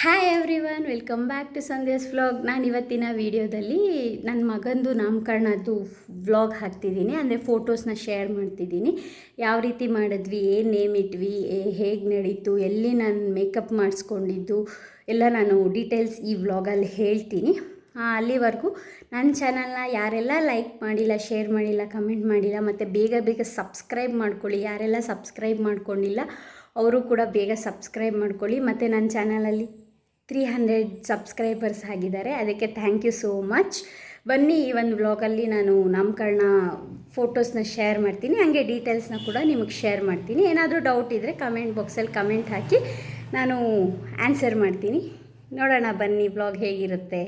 Hi everyone welcome back to Sandesh vlog ನಾನು ಇವತ್ತಿನ ವಿಡಿಯೋದಲ್ಲಿ ನನ್ನ ಮಗಂದು ನಾಮಕರಣದ್ದು ವ್ಲಾಗ್ ಹಾಕ್ತಿದ್ದೀನಿ, ಅಂದರೆ ಫೋಟೋಸ್ನ ಶೇರ್ ಮಾಡ್ತಿದ್ದೀನಿ. ಯಾವ ರೀತಿ ಮಾಡಿದ್ವಿ, ಏನು ನೇಮ್ ಇಟ್ವಿ ಹೇಗೆ ನಡೀತು, ಎಲ್ಲಿ ನಾನು ಮೇಕಪ್ ಮಾಡಿಸ್ಕೊಂಡಿದ್ದು, ಎಲ್ಲ ನಾನು ಡೀಟೇಲ್ಸ್ ಈ ವ್ಲಾಗಲ್ಲಿ ಹೇಳ್ತೀನಿ. ಅಲ್ಲಿವರೆಗೂ ನನ್ನ ಚಾನಲ್ನ ಯಾರೆಲ್ಲ ಲೈಕ್ ಮಾಡಿಲ್ಲ ಶೇರ್ ಮಾಡಿಲ್ಲ ಕಮೆಂಟ್ ಮಾಡಿಲ್ಲ, ಮತ್ತು ಬೇಗ ಬೇಗ ಸಬ್ಸ್ಕ್ರೈಬ್ ಮಾಡ್ಕೊಳ್ಳಿ, ಯಾರೆಲ್ಲ ಸಬ್ಸ್ಕ್ರೈಬ್ ಮಾಡ್ಕೊಂಡಿಲ್ಲ, ಅವರು ಕೂಡ ಬೇಗ ಸಬ್ಸ್ಕ್ರೈಬ್ ಮಾಡ್ಕೊಳ್ಳಿ, ಮತ್ತು ನನ್ನ ಚಾನಲಲ್ಲಿ ತ್ರೀ ಹಂಡ್ರೆಡ್ ಸಬ್ಸ್ಕ್ರೈಬರ್ಸ್ ಆಗಿದ್ದಾರೆ. ಅದಕ್ಕೆ ಥ್ಯಾಂಕ್ ಯು ಸೋ ಮಚ್ ಬನ್ನಿ ಈ ಒಂದು ವ್ಲಾಗಲ್ಲಿ ನಾನು ನಾಮಕರಣ ಫೋಟೋಸ್ನ ಶೇರ್ ಮಾಡ್ತೀನಿ. ಹಾಗೆ ಡೀಟೇಲ್ಸ್ನ ಕೂಡ ನಿಮಗೆ ಶೇರ್ ಮಾಡ್ತೀನಿ. ಏನಾದರೂ ಡೌಟ್ ಇದ್ದರೆ ಕಮೆಂಟ್ ಬಾಕ್ಸಲ್ಲಿ ಕಮೆಂಟ್ ಹಾಕಿ ನಾನು ಆನ್ಸರ್ ಮಾಡ್ತೀನಿ. ನೋಡೋಣ ಬನ್ನಿ ಬ್ಲಾಗ್ ಹೇಗಿರುತ್ತೆ.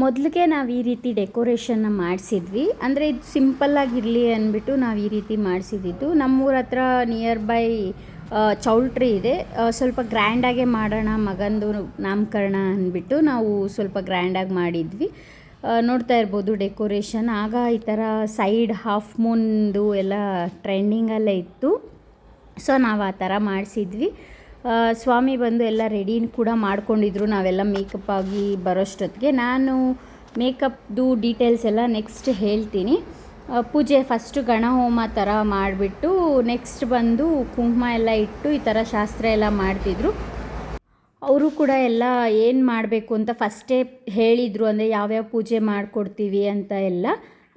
ಮೊದಲಿಗೆ ನಾವು ಈ ರೀತಿ ಡೆಕೋರೇಷನ್ನ ಮಾಡಿಸಿದ್ವಿ. ಅಂದರೆ ಇದು ಸಿಂಪಲ್ಲಾಗಿರಲಿ ಅಂದ್ಬಿಟ್ಟು ನಾವು ಈ ರೀತಿ ಮಾಡಿಸಿದ್ದು ನಮ್ಮೂರ ಹತ್ರ ನಿಯರ್ ಬೈ ಚೌಲ್ಟ್ರಿ ಇದೆ. ಸ್ವಲ್ಪ ಗ್ರ್ಯಾಂಡಾಗೆ ಮಾಡೋಣ, ಮಗಂದು ನಾಮಕರಣ ಅಂದ್ಬಿಟ್ಟು ನಾವು ಸ್ವಲ್ಪ ಗ್ರ್ಯಾಂಡಾಗಿ ಮಾಡಿದ್ವಿ. ನೋಡ್ತಾ ಇರ್ಬೋದು ಡೆಕೋರೇಷನ್ ಆಗ ಈ ಥರ ಸೈಡ್ ಹಾಫ್ ಮೂನ್ದು ಎಲ್ಲ ಟ್ರೆಂಡಿಂಗಲ್ಲೇ ಇತ್ತು. ಸೊ ನಾವು ಆ ಥರ ಮಾಡಿಸಿದ್ವಿ. ಸ್ವಾಮಿ ಬಂದು ಎಲ್ಲ ರೆಡಿ ಕೂಡ ಮಾಡ್ಕೊಂಡಿದ್ರು. ನಾವೆಲ್ಲ ಮೇಕಪ್ ಆಗಿ ಬರೋಷ್ಟೊತ್ತಿಗೆ. ನಾನು ಮೇಕಪ್ದು ಡೀಟೇಲ್ಸ್ ಎಲ್ಲ ನೆಕ್ಸ್ಟ್ ಹೇಳ್ತೀನಿ. ಪೂಜೆ ಫಸ್ಟು ಗಣಹೋಮ ಥರ ಮಾಡಿಬಿಟ್ಟು ನೆಕ್ಸ್ಟ್ ಬಂದು ಕುಂಕುಮ ಎಲ್ಲ ಇಟ್ಟು ಈ ಥರ ಶಾಸ್ತ್ರ ಎಲ್ಲ ಮಾಡ್ತಿದ್ರು. ಅವರು ಕೂಡ ಎಲ್ಲ ಏನು ಮಾಡಬೇಕು ಅಂತ ಫಸ್ಟೇ ಹೇಳಿದರು ಅಂದರೆ ಯಾವ್ಯಾವ ಪೂಜೆ ಮಾಡಿಕೊಡ್ತೀವಿ ಅಂತ ಎಲ್ಲ.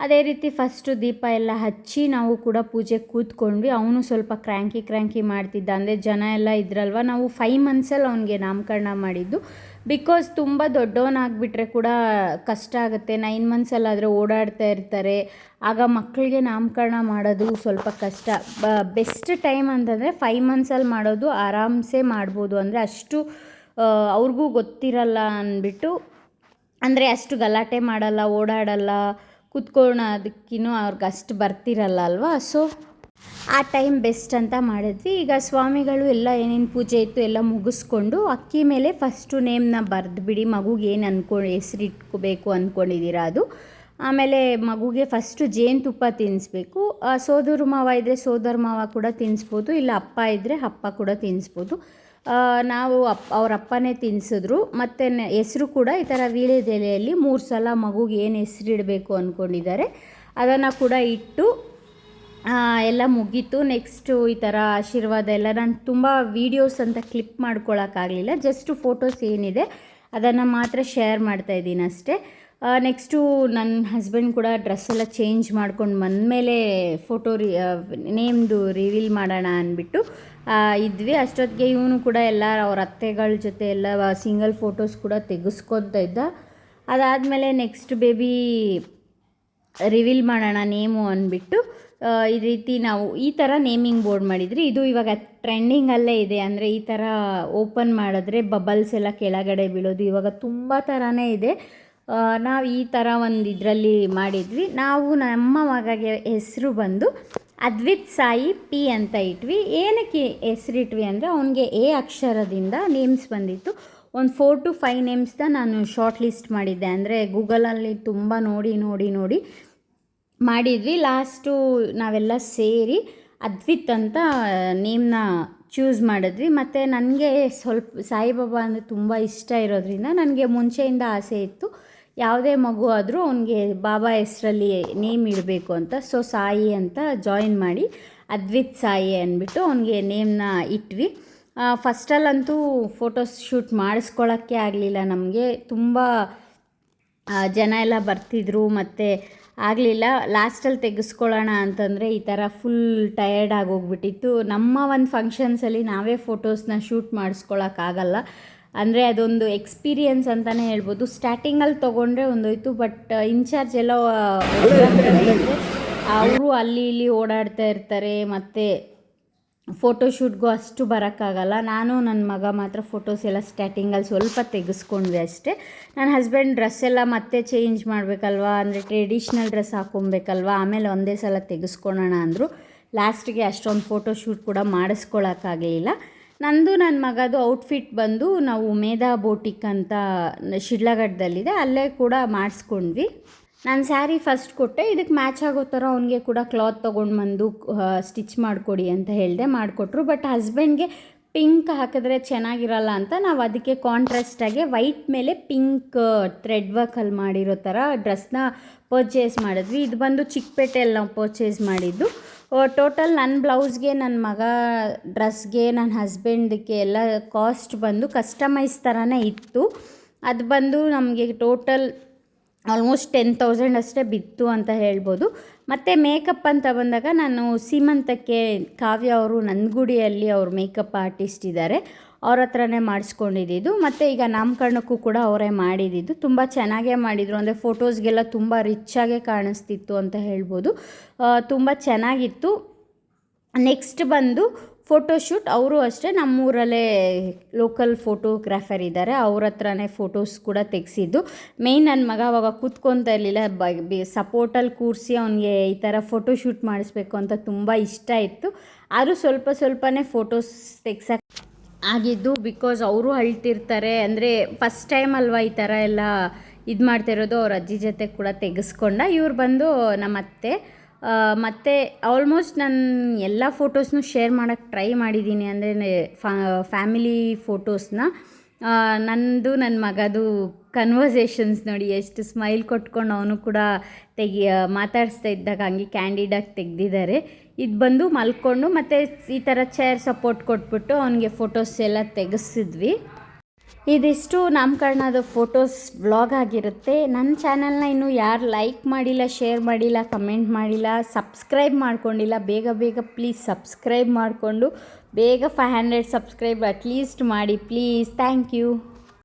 ಅದೇ ರೀತಿ ಫಸ್ಟು ದೀಪ ಎಲ್ಲ ಹಚ್ಚಿ ನಾವು ಕೂಡ ಪೂಜೆ ಕೂತ್ಕೊಂಡ್ವಿ. ಅವನು ಸ್ವಲ್ಪ ಕ್ರ್ಯಾಂಕಿ ಕ್ರ್ಯಾಂಕಿ ಮಾಡ್ತಿದ್ದ. ಅಂದರೆ ಜನ ಎಲ್ಲ ಇದ್ರಲ್ವ? ನಾವು ಫೈವ್ ಮಂತ್ಸಲ್ಲಿ ಅವನಿಗೆ ನಾಮಕರಣ ಮಾಡಿದ್ದು. ಬಿಕಾಸ್ ತುಂಬ ದೊಡ್ಡವನಾಗ್ಬಿಟ್ರೆ ಕೂಡ ಕಷ್ಟ ಆಗುತ್ತೆ. ನೈನ್ ಮಂತ್ಸಲ್ಲಾದರೆ ಓಡಾಡ್ತಾ ಇರ್ತಾರೆ. ಆಗ ಮಕ್ಕಳಿಗೆ ನಾಮಕರಣ ಮಾಡೋದು ಸ್ವಲ್ಪ ಕಷ್ಟ. ಬೆಸ್ಟ್ ಟೈಮ್ ಅಂತಂದರೆ ಫೈವ್ ಮಂತ್ಸಲ್ಲಿ ಮಾಡೋದು ಆರಾಮ್ಸೆ ಮಾಡ್ಬೋದು. ಅಂದರೆ ಅಷ್ಟು ಅವ್ರಿಗೂ ಗೊತ್ತಿರಲ್ಲ ಅಂದ್ಬಿಟ್ಟು. ಅಂದರೆ ಅಷ್ಟು ಗಲಾಟೆ ಮಾಡಲ್ಲ, ಓಡಾಡಲ್ಲ. ಕುತ್ಕೊಳ್ಳೋದಕ್ಕಿನ್ನೂ ಅವ್ರಿಗೆ ಅಷ್ಟು ಬರ್ತಿರಲ್ಲ ಅಲ್ವಾ ಸೊ ಆ ಟೈಮ್ ಬೆಸ್ಟ್ ಅಂತ ಮಾಡಿದ್ವಿ. ಈಗ ಸ್ವಾಮಿಗಳು ಎಲ್ಲ ಏನೇನು ಪೂಜೆ ಇತ್ತು ಎಲ್ಲ ಮುಗಿಸ್ಕೊಂಡು ಅಕ್ಕಿ ಮೇಲೆ ಫಸ್ಟು ನೇಮ್ನ ಬರೆದು ಬಿಡಿ ಮಗುಗೆ ಏನು ಅಂದ್ಕೊಂಡು ಹೆಸರಿಟ್ಕೋಬೇಕು ಅಂದ್ಕೊಂಡಿದ್ದೀರಾ ಅದು. ಆಮೇಲೆ ಮಗುಗೆ ಫಸ್ಟು ಜೇನುತುಪ್ಪ ತಿನ್ನಿಸ್ಬೇಕು ಸೋದರ ಮಾವ ಇದ್ದರೆ ಸೋದರ ಮಾವ ಕೂಡ ತಿನ್ನಿಸ್ಬೋದು ಇಲ್ಲ ಅಪ್ಪ ಇದ್ದರೆ ಅಪ್ಪ ಕೂಡ ತಿನ್ನಿಸ್ಬೋದು ನಾವು ಅಪ್, ಅವ್ರ ಅಪ್ಪನೇ ತಿನ್ನಿಸಿದ್ರು ಮತ್ತು ಹೆಸರು ಕೂಡ ಈ ಥರ ವೀಳ್ಯದೆಲೆಯಲ್ಲಿ ಮೂರು ಸಲ ಮಗುಗೆ ಏನು ಹೆಸರಿಡಬೇಕು ಅಂದ್ಕೊಂಡಿದ್ದಾರೆ ಅದನ್ನು ಕೂಡ ಇಟ್ಟು ಎಲ್ಲ ಮುಗೀತು. ನೆಕ್ಸ್ಟು ಈ ಥರ ಆಶೀರ್ವಾದ ಎಲ್ಲ. ನಾನು ತುಂಬ ವೀಡಿಯೋಸ್ ಅಂತ ಕ್ಲಿಪ್ ಮಾಡ್ಕೊಳ್ಳೋಕ್ಕಾಗಲಿಲ್ಲ ಜಸ್ಟ್ ಫೋಟೋಸ್ ಏನಿದೆ, ಅದನ್ನು ಮಾತ್ರ ಶೇರ್ ಮಾಡ್ತಾ ಇದ್ದೀನಿ ಅಷ್ಟೇ. ನೆಕ್ಸ್ಟು ನನ್ನ ಹಸ್ಬೆಂಡ್ ಕೂಡ ಡ್ರೆಸ್ ಎಲ್ಲ ಚೇಂಜ್ ಮಾಡ್ಕೊಂಡು ಬಂದಮೇಲೆ ಫೋಟೋ ರಿ ನೇಮ್ದು ರಿವೀಲ್ ಮಾಡೋಣ ಅಂದ್ಬಿಟ್ಟು ಇದ್ವಿ. ಅಷ್ಟೊತ್ತಿಗೆ ಇವನು ಕೂಡ ಎಲ್ಲ ಅವ್ರ ಅತ್ತೆಗಳ ಜೊತೆ ಎಲ್ಲ ಸಿಂಗಲ್ ಫೋಟೋಸ್ ಕೂಡ ತೆಗೆಸ್ಕೊತ ಇದ್ದ. ಅದಾದಮೇಲೆ ನೆಕ್ಸ್ಟ್ ಬೇಬಿ ರಿವೀಲ್ ಮಾಡೋಣ ನೇಮು ಅಂದ್ಬಿಟ್ಟು ಈ ರೀತಿ ನಾವು ಈ ಥರ ನೇಮಿಂಗ್ ಬೋರ್ಡ್ ಮಾಡಿದ್ರಿ. ಇದು ಇವಾಗ ಟ್ರೆಂಡಿಂಗಲ್ಲೇ ಇದೆ. ಅಂದರೆ ಈ ಥರ ಓಪನ್ ಮಾಡಿದ್ರೆ ಬಬಲ್ಸ್ ಎಲ್ಲ ಕೆಳಗಡೆ ಬೀಳೋದು ಇವಾಗ ತುಂಬ ಥರನೇ ಇದೆ. ನಾವು ಈ ಥರ ಒಂದು ಇದರಲ್ಲಿ ಮಾಡಿದ್ವಿ. ನಾವು ನಮ್ಮ ಮಗಗೆ ಹೆಸರು ಬಂದು ಅದ್ವಿತ್ ಸಾಯಿ, ಪಿ ಅಂತ ಇಟ್ವಿ. ಏನಕ್ಕೆ ಹೆಸರಿಟ್ವಿ ಅಂದರೆ ಅವನಿಗೆ ಎ ಅಕ್ಷರದಿಂದ ನೇಮ್ಸ್ ಬಂದಿತ್ತು. ಒಂದು ಫೋರ್ ಟು ಫೈವ್ ನೇಮ್ಸ್ನ ನಾನು ಶಾರ್ಟ್ ಲಿಸ್ಟ್ ಮಾಡಿದ್ದೆ. ಅಂದರೆ ಗೂಗಲಲ್ಲಿ ತುಂಬ ನೋಡಿ ನೋಡಿ ನೋಡಿ ಮಾಡಿದ್ವಿ. ಲಾಸ್ಟು ನಾವೆಲ್ಲ ಸೇರಿ ಅದ್ವಿತ್ ಅಂತ ನೇಮ್ನ ಚೂಸ್ ಮಾಡಿದ್ವಿ. ಮತ್ತು ನನಗೆ ಸ್ವಲ್ಪ ಸಾಯಿಬಾಬಾ ಅಂದರೆ ತುಂಬ ಇಷ್ಟ ಇರೋದ್ರಿಂದ ನನಗೆ ಮುಂಚೆಯಿಂದ ಆಸೆ ಇತ್ತು. ಯಾವುದೇ ಮಗು ಆದರೂ ಅವನಿಗೆ ಬಾಬಾ ಹೆಸರಲ್ಲಿ ನೇಮ್ ಇಡಬೇಕು ಅಂತ, ಸೊ ಸಾಯಿ ಅಂತ ಜಾಯಿನ್ ಮಾಡಿ ಅದ್ವಿತ್ ಸಾಯಿ ಅಂದ್ಬಿಟ್ಟು ಅವನಿಗೆ ನೇಮ್ನ ಇಟ್ವಿ. ಫಸ್ಟಲ್ಲಂತೂ ಫೋಟೋಸ್ ಶೂಟ್ ಮಾಡಿಸ್ಕೊಳ್ಳೋಕ್ಕೆ ಆಗಲಿಲ್ಲ ನಮಗೆ. ತುಂಬ ಜನ ಎಲ್ಲ ಬರ್ತಿದ್ರು ಮತ್ತು ಆಗಲಿಲ್ಲ. ಲಾಸ್ಟಲ್ಲಿ ತೆಗೆಸ್ಕೊಳ್ಳೋಣ ಅಂತಂದರೆ ಈ ಥರ ಫುಲ್ ಟಯರ್ಡ್ ಆಗೋಗ್ಬಿಟ್ಟಿತ್ತು. ನಮ್ಮ ಒಂದು ಫಂಕ್ಷನ್ಸಲ್ಲಿ ನಾವೇ ಫೋಟೋಸ್ನ ಶೂಟ್ ಮಾಡಿಸ್ಕೊಳಕ್ಕಾಗಲ್ಲ ಅಂದರೆ ಅದೊಂದು ಎಕ್ಸ್ಪೀರಿಯನ್ಸ್ ಅಂತಲೇ ಹೇಳ್ಬೋದು. ಸ್ಟಾರ್ಟಿಂಗಲ್ಲಿ ತೊಗೊಂಡ್ರೆ ಒಂದೋಯ್ತು ಬಟ್ ಇನ್ಚಾರ್ಜ್ ಎಲ್ಲ ಅವರು ಅಲ್ಲಿ ಇಲ್ಲಿ ಓಡಾಡ್ತಾ ಇರ್ತಾರೆ, ಮತ್ತು ಫೋಟೋಶೂಟ್ಗೂ ಅಷ್ಟು ಬರೋಕ್ಕಾಗಲ್ಲ. ನಾನು ನನ್ನ ಮಗ ಮಾತ್ರ ಫೋಟೋಸ್ ಎಲ್ಲ ಸ್ಟಾರ್ಟಿಂಗಲ್ಲಿ ಸ್ವಲ್ಪ ತೆಗೆಸ್ಕೊಂಡ್ವಿ ಅಷ್ಟೇ. ನನ್ನ ಹಸ್ಬೆಂಡ್ ಡ್ರೆಸ್ ಎಲ್ಲ ಮತ್ತೆ ಚೇಂಜ್ ಮಾಡಬೇಕಲ್ವಾ? ಅಂದರೆ ಟ್ರೆಡಿಷ್ನಲ್ ಡ್ರೆಸ್ ಹಾಕ್ಕೊಬೇಕಲ್ವಾ ಆಮೇಲೆ ಒಂದೇ ಸಲ ತೆಗೆಸ್ಕೊಳೋಣ ಅಂದರು. ಲಾಸ್ಟಿಗೆ ಅಷ್ಟೊಂದು ಫೋಟೋಶೂಟ್ ಕೂಡ ಮಾಡಿಸ್ಕೊಳಕ್ಕಾಗಲಿಲ್ಲ ನಂದು ನನ್ನ ಮಗದು ಔಟ್ಫಿಟ್ ಬಂದು ನಾವು ಮೇಧಾ ಬೋಟಿಕ್ ಅಂತ ಶಿಡ್ಲಘಟ್ಟದಲ್ಲಿದೆ. ಅಲ್ಲೇ ಕೂಡ ಮಾಡಿಸ್ಕೊಂಡ್ವಿ. ನಾನು ಸ್ಯಾರಿ ಫಸ್ಟ್ ಕೊಟ್ಟೆ. ಇದಕ್ಕೆ ಮ್ಯಾಚ್ ಆಗೋ ಥರ ಅವನಿಗೆ ಕೂಡ ಕ್ಲಾತ್ ತೊಗೊಂಡು ಬಂದು ಸ್ಟಿಚ್ ಮಾಡಿಕೊಡಿ ಅಂತ ಹೇಳಿದೆ ಮಾಡಿಕೊಟ್ರು. ಬಟ್ ಹಸ್ಬೆಂಡ್ಗೆ ಪಿಂಕ್ ಹಾಕಿದ್ರೆ ಚೆನ್ನಾಗಿರಲ್ಲ ಅಂತ ನಾವು ಅದಕ್ಕೆ ಕಾಂಟ್ರಾಸ್ಟಾಗಿ ವೈಟ್ ಮೇಲೆ ಪಿಂಕ್ ಥ್ರೆಡ್ ವರ್ಕಲ್ಲಿ ಮಾಡಿರೋ ಥರ ಡ್ರೆಸ್ನ ಪರ್ಚೇಸ್ ಮಾಡಿದ್ವಿ. ಇದು ಬಂದು ಚಿಕ್ಕಪೇಟೆಯಲ್ಲಿ ನಾವು ಪರ್ಚೇಸ್ ಮಾಡಿದ್ದು. ಟೋಟಲ್ ನನ್ನ ಬ್ಲೌಸ್ಗೆ ನನ್ನ ಮಗ ಡ್ರೆಸ್ಗೆ ನನ್ನ ಹಸ್ಬೆಂಡ್ಗೆ ಎಲ್ಲ ಕಾಸ್ಟ್ ಬಂದು ಕಸ್ಟಮೈಸ್ ಥರನೇ ಇತ್ತು. ಅದು ಬಂದು ನಮಗೆ ಟೋಟಲ್ ಆಲ್ಮೋಸ್ಟ್ ಟೆನ್ ತೌಸಂಡ್ ಅಷ್ಟೇ ಬಿತ್ತು ಅಂತ ಹೇಳ್ಬೋದು. ಮತ್ತು ಮೇಕಪ್ ಅಂತ ಬಂದಾಗ ನಾನು ಸೀಮಂತಕ್ಕೆ ಕಾವ್ಯ ಅವರು, ನಂದಗುಡಿಯಲ್ಲಿ ಅವರು ಮೇಕಪ್ ಆರ್ಟಿಸ್ಟ್ ಇದ್ದಾರೆ. ಅವ್ರ ಹತ್ರನೇ ಮಾಡಿಸ್ಕೊಂಡಿದ್ದು ಮತ್ತು ಈಗ ನಾಮಕರಣಕ್ಕೂ ಕೂಡ ಅವರೇ ಮಾಡಿದ್ದು ತುಂಬ ಚೆನ್ನಾಗೇ ಮಾಡಿದರು. ಅಂದರೆ ಫೋಟೋಸ್ಗೆಲ್ಲ ತುಂಬ ರಿಚ್ಚಾಗೇ ಕಾಣಿಸ್ತಿತ್ತು ಅಂತ ಹೇಳ್ಬೋದು. ತುಂಬ ಚೆನ್ನಾಗಿತ್ತು. ನೆಕ್ಸ್ಟ್ ಬಂದು ಫೋಟೋಶೂಟ್. ಅವರು ಅಷ್ಟೇ ನಮ್ಮೂರಲ್ಲೇ ಲೋಕಲ್ ಫೋಟೋಗ್ರಾಫರ್ ಇದ್ದಾರೆ. ಅವ್ರ ಹತ್ರನೇ ಫೋಟೋಸ್ ಕೂಡ ತೆಗೆಸಿದ್ದು. ಮೇಯ್ನ್ ನನ್ನ ಮಗ ಅವಾಗ ಕೂತ್ಕೊತಾ ಇರಲಿಲ್ಲ. ಬ ಸಪೋರ್ಟಲ್ಲಿ ಕೂರಿಸಿ ಅವನಿಗೆ ಈ ಥರ ಫೋಟೋಶೂಟ್ ಮಾಡಿಸ್ಬೇಕು ಅಂತ ತುಂಬ ಇಷ್ಟ ಇತ್ತು. ಆದರೂ ಸ್ವಲ್ಪ ಸ್ವಲ್ಪನೇ ಫೋಟೋಸ್ ತೆಗ್ಸಕ್ಕೆ ಆಗಿದ್ದು ಬಿಕಾಸ್ ಅವರು ಅಳ್ತಿರ್ತಾರೆ. ಅಂದರೆ ಫಸ್ಟ್ ಟೈಮ್ ಅಲ್ವಾ ಈ ಥರ ಎಲ್ಲ ಇದು ಮಾಡ್ತಿರೋದು? ಅವ್ರ ಅಜ್ಜಿ ಜೊತೆ ಕೂಡ ತೆಗೆಸ್ಕೊಂಡ ಇವ್ರು ಬಂದು ನಮ್ಮ ಅತ್ತೆ. ಮತ್ತು ಆಲ್ಮೋಸ್ಟ್ ನಾನು ಎಲ್ಲ ಫೋಟೋಸ್ನು ಶೇರ್ ಮಾಡೋಕ್ಕೆ ಟ್ರೈ ಮಾಡಿದ್ದೀನಿ ಅಂದರೆ ಫ್ಯಾಮಿಲಿ ಫೋಟೋಸ್ನ ನನ್ನದು ನನ್ನ ಮಗದು ಕನ್ವರ್ಸೇಷನ್ಸ್ ನೋಡಿ, ಎಷ್ಟು ಸ್ಮೈಲ್ ಕೊಟ್ಕೊಂಡು ಅವನು ಕೂಡ ತೆಗಿ ಮಾತಾಡಿಸ್ತಾ ಇದ್ದಾಗ ಹಂಗೆ ಕ್ಯಾಂಡಿಡಾಗಿ ತೆಗೆದಿದ್ದಾರೆ. ಇದು ಬಂದು ಮಲ್ಕೊಂಡು ಮತ್ತು ಈ ಥರ ಚೇರ್ ಸಪೋರ್ಟ್ ಕೊಟ್ಬಿಟ್ಟು ಅವನಿಗೆ ಫೋಟೋಸ್ ಎಲ್ಲ ತೆಗೆಸಿದ್ವಿ. ಇದಿಷ್ಟು ನಾಮಕರಣದ ಫೋಟೋಸ್ ವ್ಲಾಗ್ ಆಗಿರುತ್ತೆ. ನನ್ನ ಚಾನಲ್ನ ಇನ್ನೂ ಯಾರು ಲೈಕ್ ಮಾಡಿಲ್ಲ ಶೇರ್ ಮಾಡಿಲ್ಲ ಕಮೆಂಟ್ ಮಾಡಿಲ್ಲ ಸಬ್ಸ್ಕ್ರೈಬ್ ಮಾಡ್ಕೊಂಡಿಲ್ಲ, ಬೇಗ ಬೇಗ ಪ್ಲೀಸ್ ಸಬ್ಸ್ಕ್ರೈಬ್ ಮಾಡಿಕೊಂಡು, ಬೇಗ five hundred subscribe at least ಮಾಡಿ ಪ್ಲೀಸ್ ಥ್ಯಾಂಕ್ ಯು